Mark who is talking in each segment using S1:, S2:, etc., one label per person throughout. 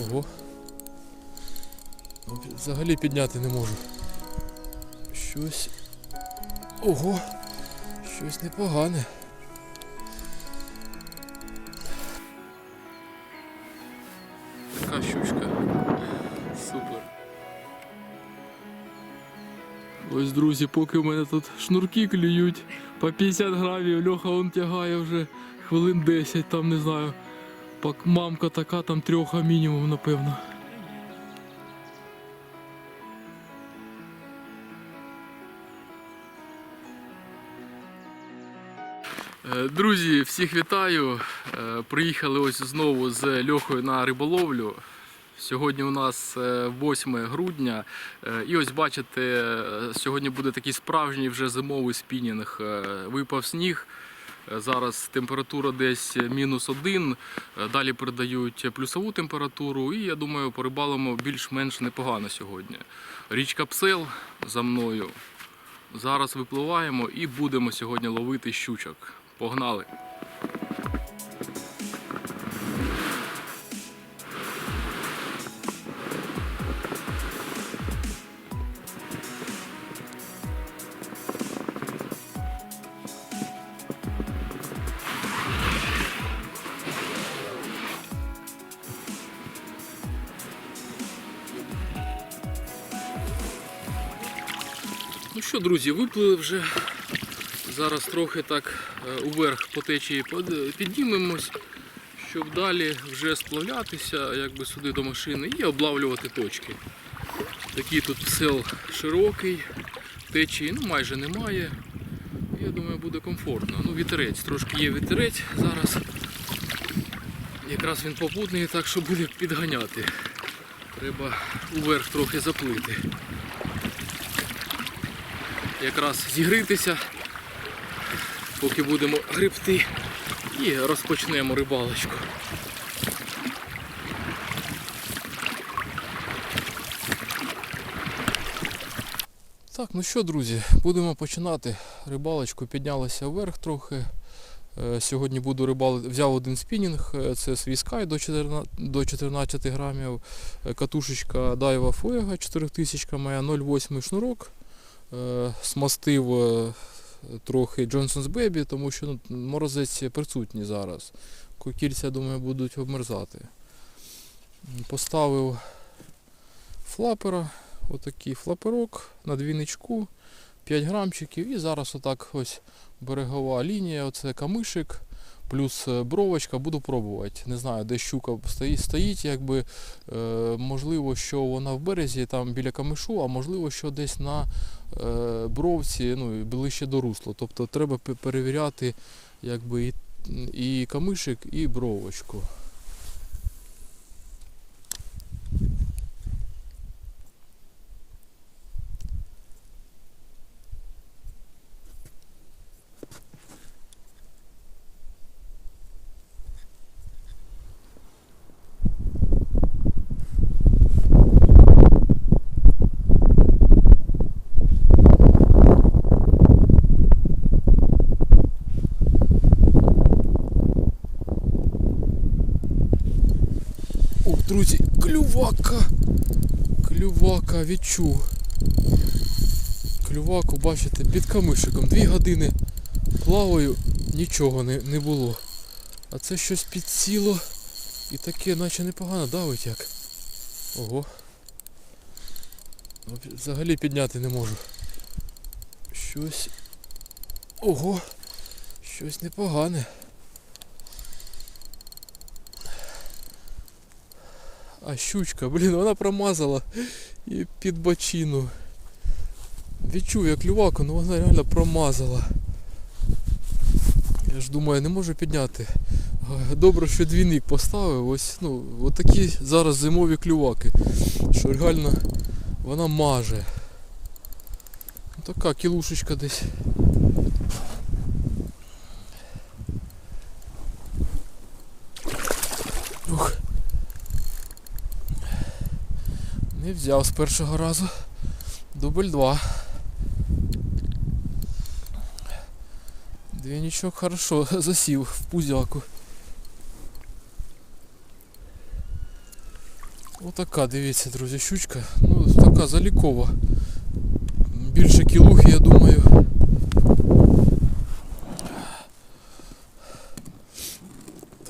S1: Ого. Взагалі підняти не можу. Щось. Ого! Щось непогане. Така щучка. Супер. Ось, друзі, поки в мене тут шнурки клюють по 50 грамів, Льоха он тягає вже хвилин 10, там не знаю. Пак мамка така, там трьоха мінімум, напевно. Е, Друзі, всіх вітаю. Е, Приїхали ось знову з Льохою на риболовлю. Сьогодні у нас е, 8 грудня. Е, І ось бачите, сьогодні буде такий справжній вже зимовий спінінг. Випав сніг. Е, Зараз температура десь мінус один. Е, Далі передають плюсову температуру, і я думаю, порибалимо більш-менш непогано сьогодні. Річка Псел за мною. Зараз випливаємо і будемо сьогодні ловити щучок. Погнали! Ну що, друзі, виплили вже. Зараз трохи так е, уверх по течії піднімемось, щоб далі вже сплавлятися якби сюди до машини і облавлювати точки. Такий тут сел широкий, течії ну, майже немає. Я думаю, буде комфортно. Ну, вітерець, трошки є вітерець зараз. Якраз він попутний, так що буде підганяти. Треба уверх трохи заплити. Якраз зігрітися, поки будемо грибти і розпочнемо рибалочку. Так, ну що, друзі, будемо починати. Рибалочку піднялися вверх трохи. Е, Сьогодні буду рибалити. Взяв один спінінг, е, це свій скай до 14, до 14 грамів. Е, Катушечка Daiwa Fuego 4000 моя 0,8 шнурок. Е, Смастив е, трохи Johnson's Baby, тому що ну, морозець присутній зараз. Кільця, думаю, будуть обмерзати. Поставив флапера, отакий флаперок на двійничку, 5 грамчиків і зараз отак ось берегова лінія, оце камишик, плюс е, бровочка, буду пробувати. Не знаю, де щука стоїть, стоїть якби, е, можливо, що вона в березі, там біля камишу, а можливо, що десь на е, бровці, ну, ближче до русла. Тобто треба перевіряти якби, і, і камишик, і бровочку. Ух, друзі, клювака! Клювака відчув. Клюваку, бачите, під камишиком. Дві години плаваю, нічого не, не було. А це щось підсіло і таке, наче непогано давить як. Ого. Ну, Взагалі підняти не можу. Щось. Ого! Щось непогане. А щучка, блін, вона промазала і під бочину. Відчув я клюваку, ну вона реально промазала. Я ж думаю, не можу підняти. Добре, що двійник поставив. Ось, ну, от такі зараз зимові клюваки. Що реально вона маже. Ну, така кілушечка десь. Ух. Не взяв з першого разу. Дубль 2. Двійничок хорошо засів в пузяку. Отака, дивіться, друзі, щучка. Ну, така залікова. Більше кілухи, я думаю.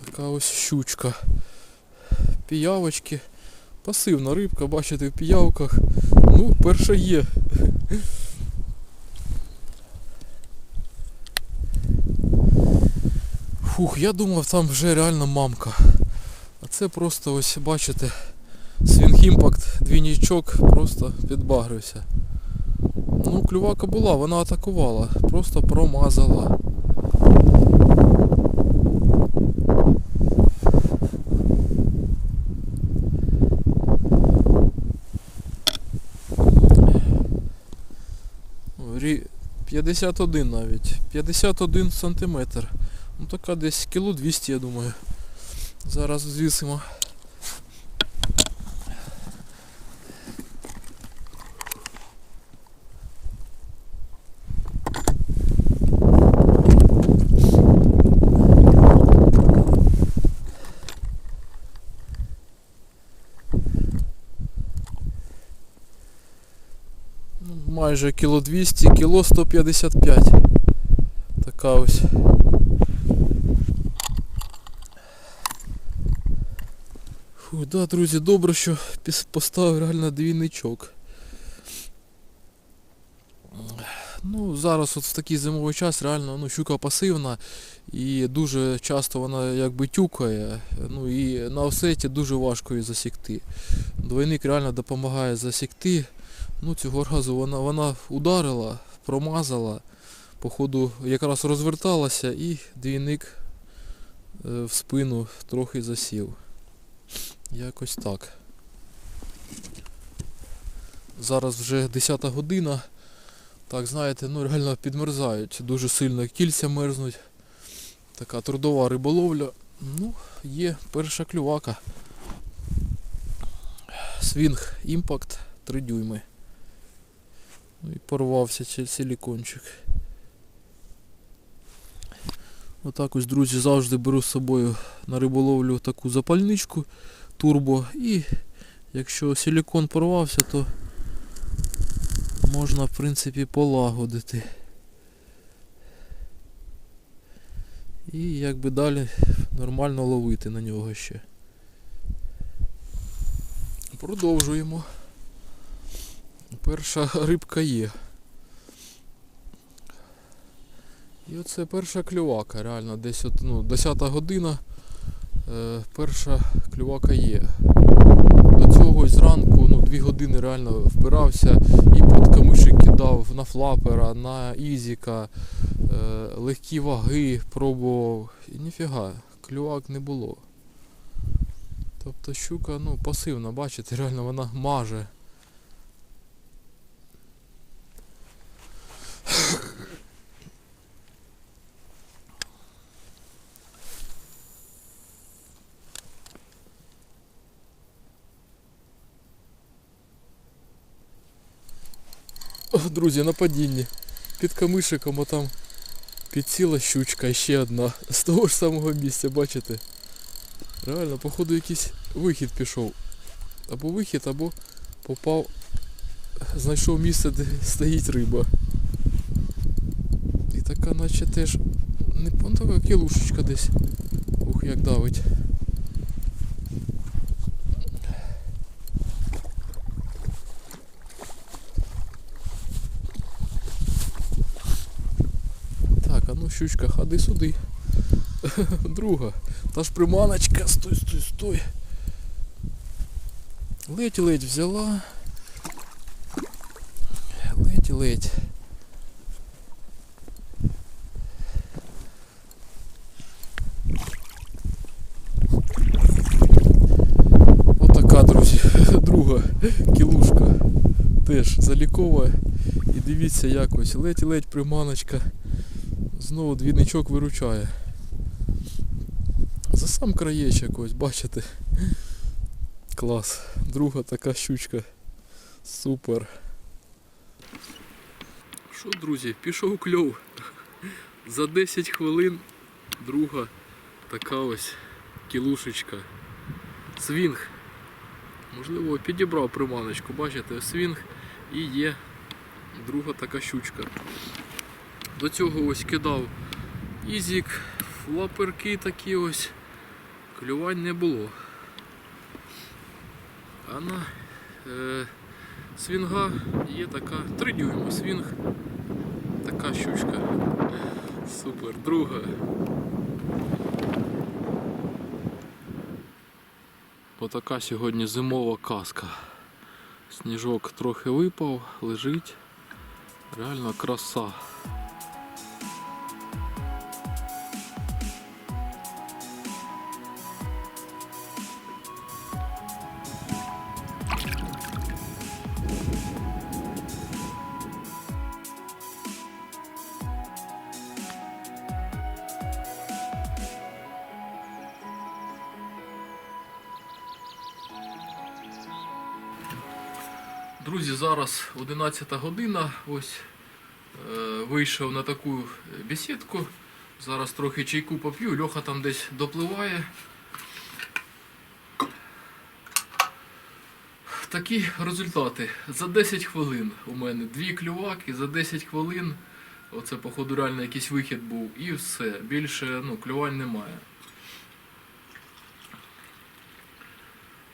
S1: Така ось щучка. Піявочки. Пасивна рибка, бачите, в піявках. Ну, перша є. Фух, я думав, там вже реально мамка. А це просто ось, бачите, Swing Impact, двійнічок просто підбагрився. Ну, клювака була, вона атакувала, просто промазала. О, рі- 51 навіть. 51 сантиметр. Ну така десь кіло 200, я думаю. Зараз звісимо. Ну, Майже кіло 200, кіло 155. Така ось. Фу, да, друзі, добре, що поставив реально двійничок. Ну, зараз от в такий зимовий час реально ну, щука пасивна і дуже часто вона якби тюкає. Ну і на осеті дуже важко її засікти. Двойник реально допомагає засікти. Ну, цього разу вона, вона ударила, промазала, походу якраз розверталася і двійник е, в спину трохи засів. Якось так. Зараз вже 10 година. Так, знаєте, ну реально підмерзають. Дуже сильно кільця мерзнуть. Така трудова риболовля. Ну, є перша клювака. Свінг імпакт 3 дюйми. Ну і порвався силікончик. Отак ось, друзі, завжди беру з собою на риболовлю таку запальничку турбо і якщо силікон порвався, то можна в принципі полагодити. І якби далі нормально ловити на нього ще. Продовжуємо. Перша рибка є. І оце перша клювака, реально, десь от, ну, 10 година. Е, перша клювака є. До цього зранку ну, 2 години реально впирався і під камишик кидав на флапера, на ізіка, е, легкі ваги пробував. І ніфіга, клювак не було. Тобто щука ну, пасивна, бачите, реально вона маже. Друзі, на падінні. Під камишиком отам підсіла щучка, ще одна. З того ж самого місця, бачите? Реально, походу якийсь вихід пішов. Або вихід, або попав. Знайшов місце, де стоїть риба. І така наче теж не пон така кілушечка десь. Ух, як давить. Так, ну щучка, ходи сюди. Друга. Та ж приманочка, стой, стой, стой. Ледь-ледь взяла. Ледь-ледь. Отака, друзі, друга кілушка. Теж залікова. І дивіться якось, ледь-ледь приманочка. Знову двійничок виручає. За сам краєчок ось, бачите. Клас. Друга така щучка. Супер. Що, друзі, пішов кльов. За 10 хвилин друга така ось кілушечка. Свінг Можливо, підібрав приманочку, бачите, свінг і є друга така щучка. До цього ось кидав ізік, флаперки такі ось. Клювань не було. А на е, свінга є така 3 дюйма свінг. Така щучка. Супер, друга. Отака сьогодні зимова казка. Сніжок трохи випав, лежить. Реально краса. Друзі, зараз 11 година. Ось е, вийшов на таку бесідку. Зараз трохи чайку поп'ю, Льоха там десь допливає. Такі результати. За 10 хвилин у мене дві клюваки, за 10 хвилин. Оце, походу, реально якийсь вихід був. І все. Більше ну, клювань немає.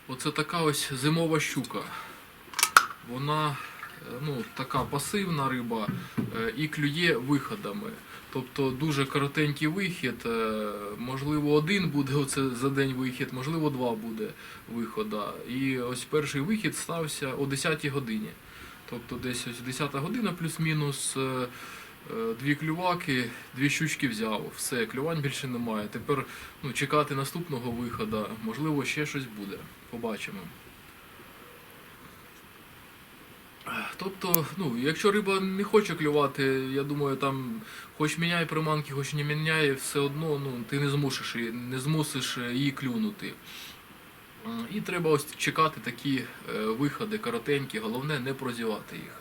S1: Оце така ось зимова щука. Вона е, ну, така пасивна риба е, і клює виходами. Тобто дуже коротенький вихід. е, Можливо, один буде оце за день вихід, можливо, два буде вихода. І ось перший вихід стався о 10 годині. Тобто десь ось 10 година плюс-мінус. Дві клюваки, дві щучки взяв. Все, клювань більше немає. Тепер ну, чекати наступного виходу. Можливо, ще щось буде. Побачимо. Тобто, ну, якщо риба не хоче клювати, я думаю, там хоч міняй приманки, хоч не міняй, все одно ну, ти не змусиш, її- не змусиш її клюнути. І треба ось чекати такі е, виходи коротенькі, головне не прозівати їх.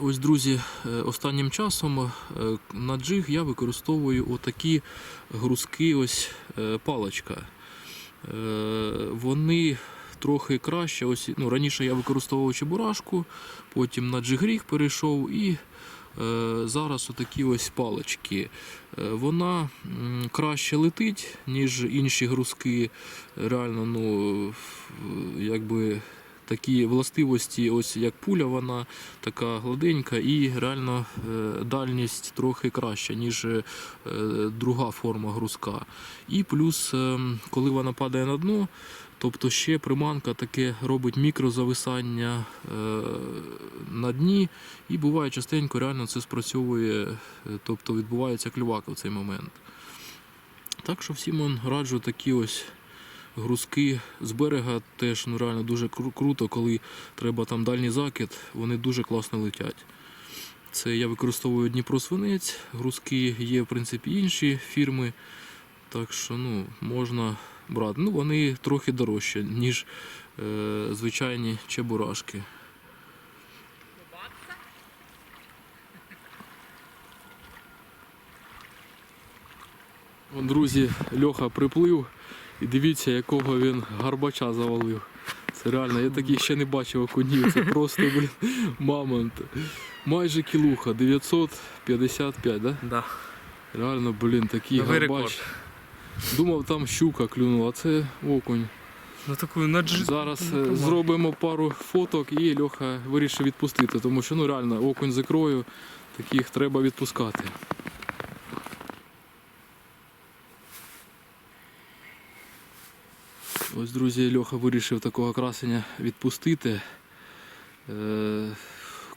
S1: Ось, друзі, е, останнім часом е, на джиг я використовую отакі грузки, ось е, паличка. Е, Вони трохи краще. Ось, ну, раніше я використовував чебурашку, потім на джигріг перейшов і е, зараз отакі ось палички. Е, Вона краще летить, ніж інші грузки. Реально, ну, якби такі властивості, ось як пуля, вона така гладенька і реально е, дальність трохи краща, ніж е, друга форма грузка. І плюс, е, коли вона падає на дно, тобто ще приманка таке робить мікрозависання на дні, і буває частенько реально це спрацьовує, тобто відбувається клювака в цей момент. Так що всім раджу такі ось грузки з берега теж ну, реально дуже кру- круто, коли треба там дальній закид, вони дуже класно летять. Це я використовую Дніпро свинець, грузки є в принципі інші фірми. Так що ну, можна брати. Ну, вони трохи дорожчі, ніж е, звичайні чебурашки. Друзі, Льоха приплив і дивіться, якого він гарбача завалив. Це реально, я таких ще не бачив окунів. Це просто, блін, мамонт. Майже кілуха, 955, да?
S2: Да.
S1: Реально, блін, такий
S2: Новий
S1: гарбач.
S2: рекорд.
S1: Думав, там щука клюнула, а це окунь.
S2: Ну таку на.
S1: Зараз
S2: ну,
S1: е, зробимо пару фоток і Льоха вирішив відпустити, тому що ну реально окунь з ікрою, таких треба відпускати. Ось, друзі, Льоха вирішив такого красення відпустити. Е,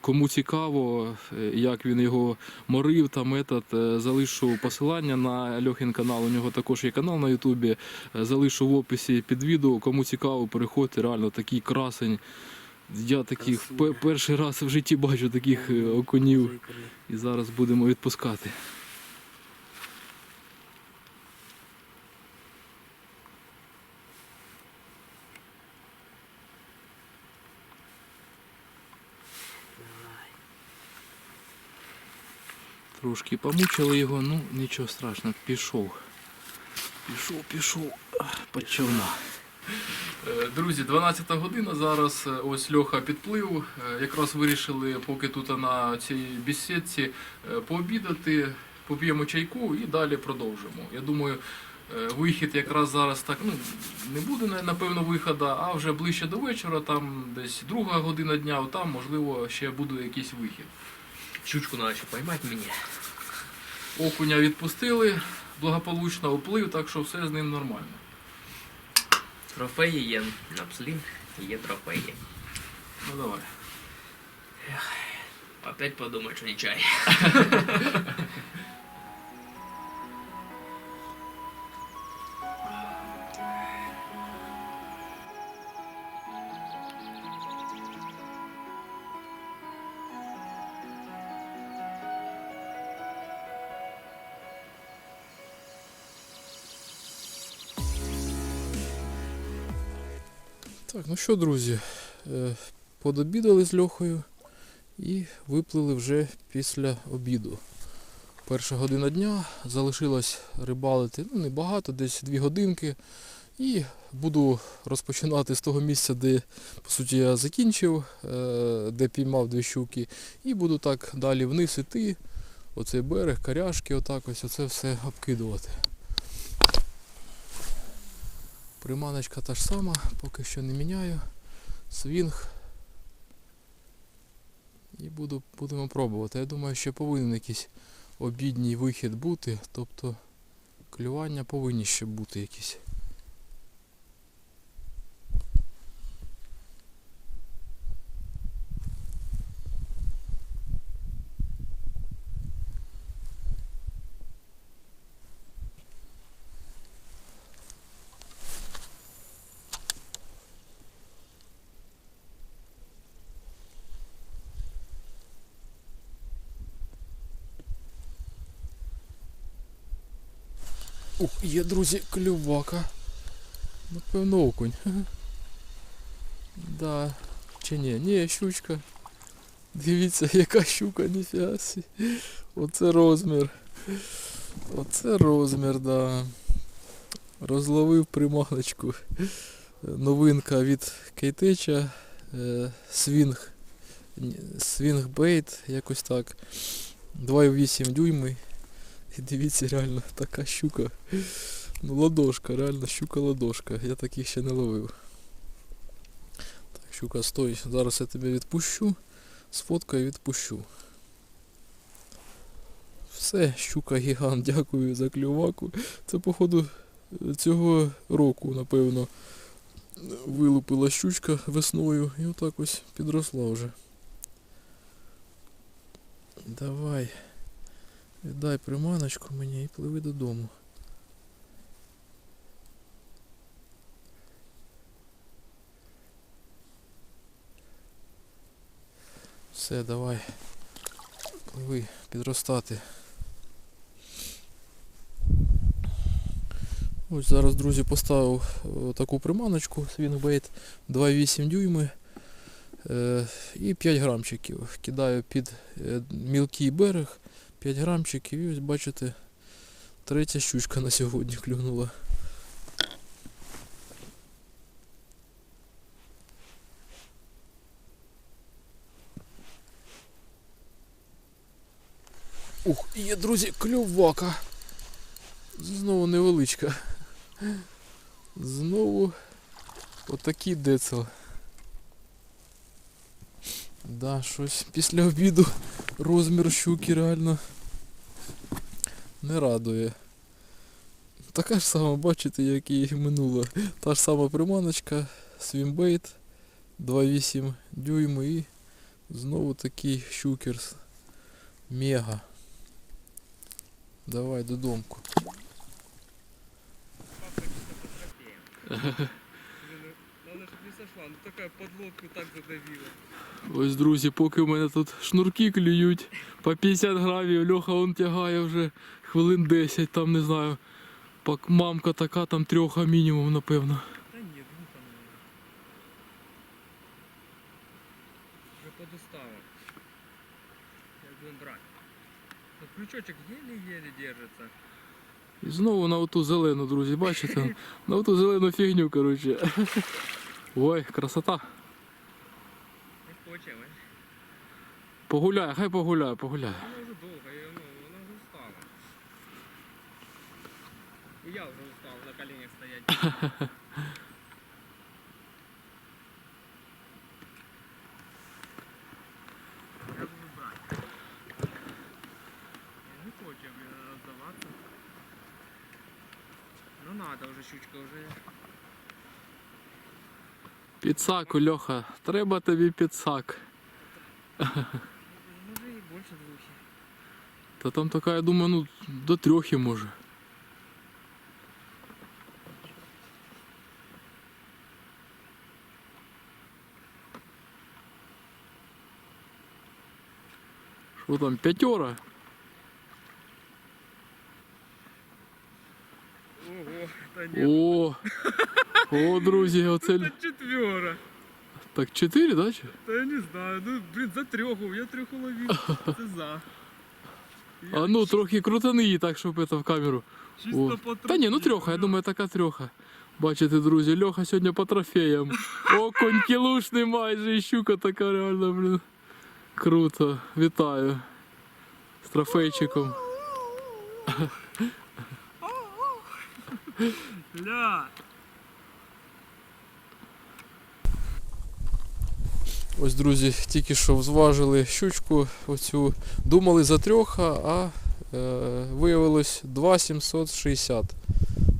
S1: Кому цікаво, е, як він його морив, там метод, е, залишу посилання на Льохін канал. У нього також є канал на Ютубі. Залишу в описі під відео. Кому цікаво, переходьте. Реально такий красень. Я таких перший раз в житті бачу таких окунів. І зараз будемо відпускати. Трошки помучили його, ну нічого страшного, пішов.
S2: Пішов, пішов по човна.
S1: Е, Друзі, 12 година зараз. е, Ось Льоха підплив. Е, Якраз вирішили, поки тут на цій бесідці, е, пообідати, поп'ємо чайку і далі продовжимо. Я думаю, вихід якраз зараз так ну, не буде напевно виходу, а вже ближче до вечора, там десь друга година дня, там можливо ще буде якийсь вихід.
S2: Щучку надо ще поймати мені.
S1: Окуня відпустили, благополучно оплив, так що все з ним нормально.
S2: Трофеї є на пслі, є трофеї.
S1: Ну давай.
S2: Опять подумай, що не чай.
S1: Так, ну що, друзі, е, подобідали з Льохою і виплили вже після обіду. Перша година дня залишилось рибалити ну, небагато, десь дві годинки. І буду розпочинати з того місця, де по суті я закінчив, е, де піймав дві щуки. І буду так далі вниз іти. Оцей берег, каряшки, отак ось, оце все обкидувати. Приманочка та ж сама, поки що не міняю. Свінг. І буду, будемо пробувати. Я думаю, що повинен якийсь обідній вихід бути, тобто клювання повинні ще бути якісь. Ух, є, друзі, клювака. Напевно, окунь. Да. Чи ні? Ні, щучка. Дивіться, яка щука, ніфіга сі. Оце розмір. Оце розмір, да. Розловив приманочку. Новинка від Кейтеча. Е, Свінг. Бейт, якось так. 2,8 дюйми. І дивіться, реально така щука. Ну, ладошка, реально щука ладошка. Я таких ще не ловив. Так, щука, стой. Зараз я тебе відпущу. Сфоткаю і відпущу. Все, щука гігант, дякую за клюваку. Це, походу, цього року, напевно, вилупила щучка весною і отак ось підросла вже. Давай. Віддай приманочку мені і пливи додому. Все, давай. Пливи, підростати. Ось зараз, друзі, поставив е, таку приманочку Swingbait 2,8 дюйми е, і 5 грамчиків. Кидаю під е, мілкий берег. 5 грамчиків і ось бачите, третя щучка на сьогодні клюнула. Ух, є, друзі, клювака. Знову невеличка. Знову отакий децел. Да, щось після обіду розмір щуки реально не радує. Така ж сама, бачите, як і минула. Та ж сама приманочка, свімбейт 2,8 дюйми і знову такий щукерс. Мега. Давай додомку.
S3: Она ж не сошла, ну такая подлодку так задавила.
S1: Ось, друзі, поки в мене тут шнурки клюють по 50 грамів, Льоха он тягає вже хвилин 10, там не знаю. Пак мамка така, там трьоха мінімум, напевно.
S3: Да нет, глупо она. Уже подустала. Я будем брать. Вот крючочек еле-еле держится.
S1: І знову на оту зелену, друзі, бачите? На оту зелену фігню, коротше. Ой, красота.
S3: Не хоче, ой.
S1: Погуляй, хай погуляй, погуляй.
S3: Вона вже довго, ну, вона вже устала. І я вже устав на коленях стоять.
S1: Підсак, Льоха, треба тобі підсак.
S3: Може і більше двохи.
S1: Та там така, я думаю, ну до трьох і може. Що там, п'ятьора?
S3: Ого, та ні.
S1: О, о, друзі, оце л-
S3: Та четвера.
S1: так чотири, да? чи?
S3: Та я не знаю, ну блін, за трьоху, я трьоху ловив. Це за.
S1: А ну трохи крутани її так, щоб це в камеру. О.
S3: Чисто по
S1: Та ні, ну трьоха, я думаю, така трьоха. Бачите, друзі, Льоха сьогодні по трофеям. Окунь кілушний майже, і щука така реально, блін. Круто. Вітаю. З трофейчиком.
S3: Ля.
S1: Ось, друзі, тільки що зважили щучку оцю. Думали за трьоха, а е, виявилось 2,760.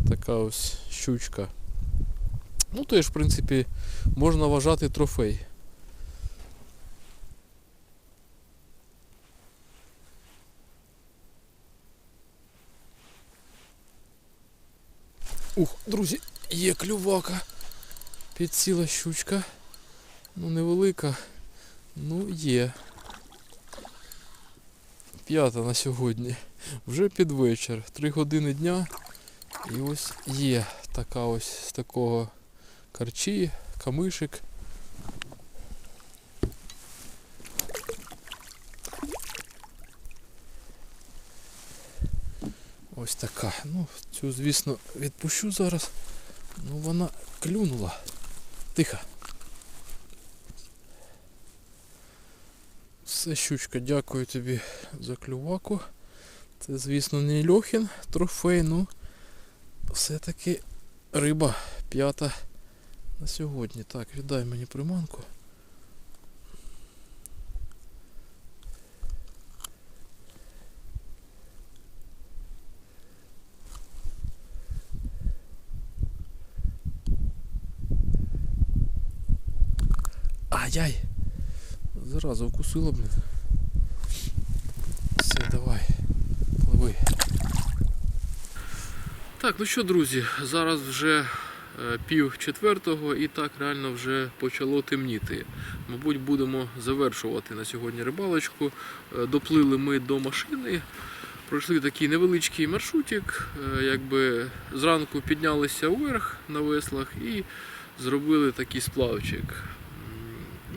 S1: Така ось щучка. Ну, теж, в принципі, можна вважати трофей. Ух, друзі, є клювака. Підсіла щучка. Ну, невелика. Ну, є. П'ята на сьогодні. Вже під вечір. Три години дня. І ось є така ось з такого карчі, камишик. Ось така. Ну, цю, звісно, відпущу зараз. Ну, вона клюнула. Тихо. Все, щучка, дякую тобі за клюваку. Це, звісно, не Льохін трофей, ну все-таки риба п'ята на сьогодні. Так, віддай мені приманку. Ай-яй! Зараза укусила, блін. Все, давай. Пливи. Так, ну що, друзі, зараз вже е, пів четвертого і так реально вже почало темніти. Мабуть, будемо завершувати на сьогодні рибалочку. Е, Доплили ми до машини. Пройшли такий невеличкий маршрутик, е, якби зранку піднялися вверх на веслах і зробили такий сплавчик.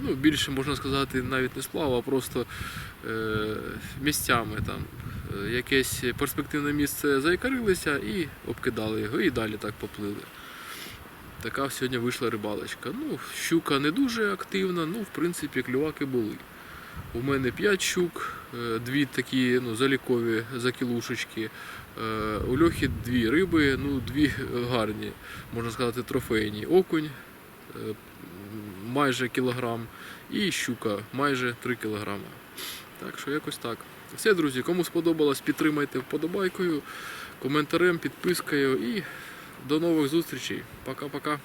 S1: Ну, більше можна сказати, навіть не сплав, а просто е, місцями там е, якесь перспективне місце заякарилися і обкидали його, і далі так поплили. Така сьогодні вийшла рибалочка. Ну, щука не дуже активна, ну, в принципі, клюваки були. У мене 5 щук, е, дві такі ну, залікові закілушечки. Е, У Льохи дві риби, ну, дві гарні, можна сказати, трофейні. Окунь майже кілограм і щука майже 3 кілограма. Так що якось так. Все, друзі, кому сподобалось, підтримайте вподобайкою, коментарем, підпискою і до нових зустрічей. Пока-пока.